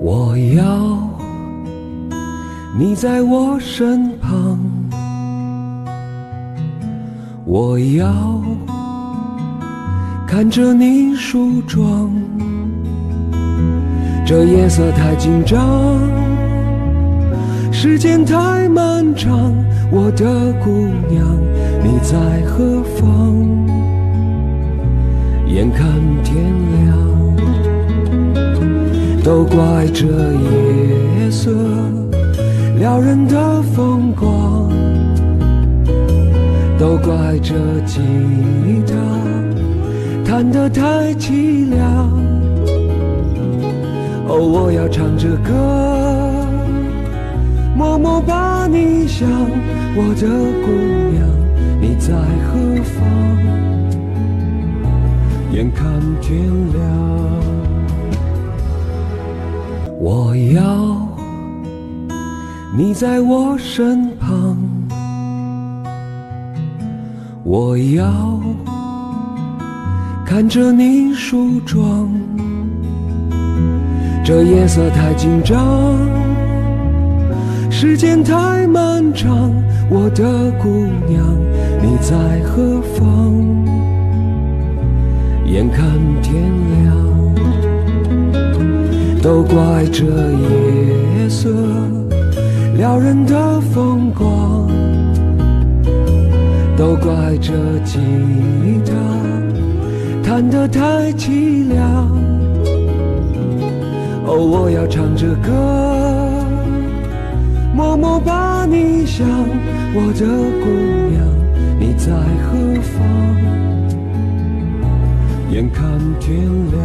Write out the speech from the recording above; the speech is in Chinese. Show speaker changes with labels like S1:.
S1: 我要你在我身旁，我要看着你梳妆。这夜色太紧张，时间太漫长，我的姑娘你在何方？眼看都怪这夜色撩人的风光，都怪这吉他弹得太凄凉。哦，我要唱着歌，默默把你想，我的姑娘你在何方？眼看天亮。我要你在我身旁，我要看着你梳妆。这夜色太紧张，时间太漫长，我的姑娘你在何方？眼看天亮。都怪这夜色撩人的风光，都怪这吉他弹得太凄凉。哦，我要唱着歌，默默把你想，我的姑娘你在何方？眼看天亮。